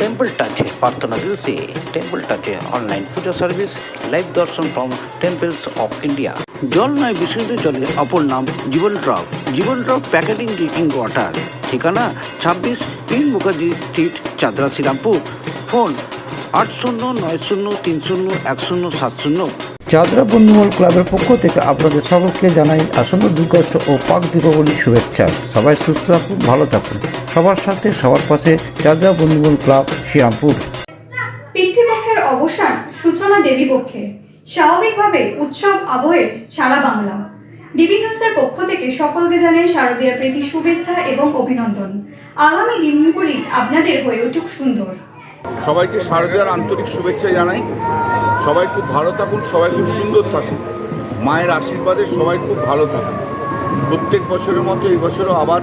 temple টাচে প্রার্থনা দিবসে temple টাচে online puja service live darshan from temples of India জল নয় বিশুদ্ধ জলের অপর নাম Jiban drop Jiban drop packaging drinking water ঠিকানা ছাব্বিশ পিন মুখার্জি স্ট্রিট চাদরা শ্রীরামপুর। ফোন আট শূন্য নয় শূন্য তিন শূন্য এক শূন্য সাত শূন্য। চাঁদরা বন্ধুমহল ক্লাবের পক্ষ থেকে আপনাদের সকলকে জানাই আসন্ন দুর্গোৎসব ও পাক দীপাবলির শুভেচ্ছা। সবাই সুস্থ থাকুন, ভালো থাকুন। সবার সাথে, সবার পাশে চাঁদরা বন্ধুমহল ক্লাব, শ্রীরামপুর। পিতৃপক্ষের অবসান সূচনা দেবী পক্ষের স্বাভাবিকভাবে উৎসব আবহের সারা বাংলা। ডিবি নিউজের পক্ষ থেকে সকলকে জানাই শারদীয়ার প্রীতি শুভেচ্ছা এবং অভিনন্দন। আগামী দিনগুলি আপনাদের হয়ে উঠুক সুন্দর। সবাইকে শারদীয়ার আন্তরিক শুভেচ্ছা জানাই। সবাই খুব ভালো থাকুন, সবাই খুব সুন্দর থাকুন। মায়ের আশীর্বাদে সবাই খুব ভালো থাকুন। প্রত্যেক বছরের মতো এই বছরও আবার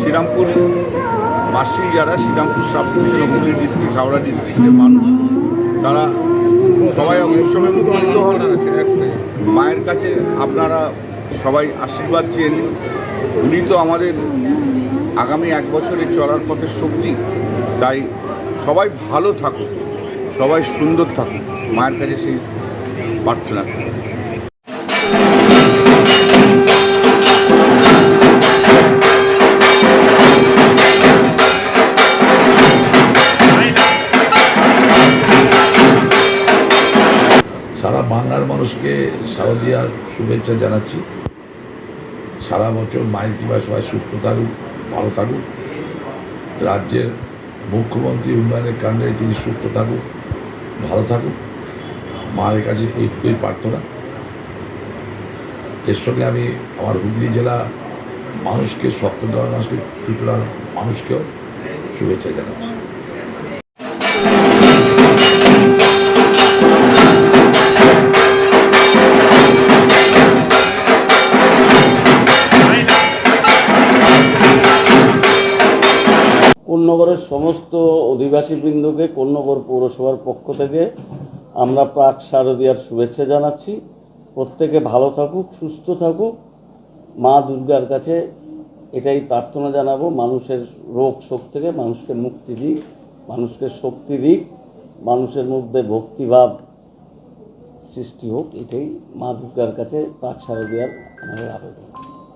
শ্রীরামপুর বাসী যারা, শ্রীরামপুর ডিভিশন হুগলি ডিস্ট্রিক্ট, হাওড়া ডিস্ট্রিক্টের মানুষ, তারা সবাই উৎসবে মুখরিত হন। মায়ের কাছে আপনারা সবাই আশীর্বাদ চেয়ে নিন। উনি তো আমাদের আগামী এক বছরে চলার পথের শক্তি, তাই সবাই ভালো থাকুক, সবাই সুন্দর থাকুক। মায়ের কাছে সেই প্রার্থনা সারা বাংলার মানুষকে শারদীয়ার শুভেচ্ছা জানাচ্ছি। সারা বছর মায়ের কিংবা সবাই সুস্থ থাকুক, ভালো থাকুক। রাজ্যের মুখ্যমন্ত্রী উন্নয়নের কাণ্ডে তিনি সুস্থ থাকুক, ভালো থাকুক, মায়ের কাছে এইটুকুই প্রার্থনা। এর সঙ্গে আমি আমার হুগলি জেলা মানুষকে, সপ্তম মানুষকে চুচুড়ার মানুষকেও শুভেচ্ছা জানাচ্ছি। কোন্নগরের সমস্ত অধিবাসীবৃন্দকে কোন্নগর পৌরসভার পক্ষ থেকে আমরা প্রাক শারদীয়ার শুভেচ্ছা জানাচ্ছি। প্রত্যেকে ভালো থাকুক, সুস্থ থাকুক। মা দুর্গার কাছে এটাই প্রার্থনা জানাব, মানুষের রোগ শোক থেকে মানুষকে মুক্তি দিক, মানুষকে শক্তি দিক, মানুষের মধ্যে ভক্তিভাব সৃষ্টি হোক, এটাই মা দুর্গার কাছে প্রাক শারদীয়ার আমাদের আবেদন।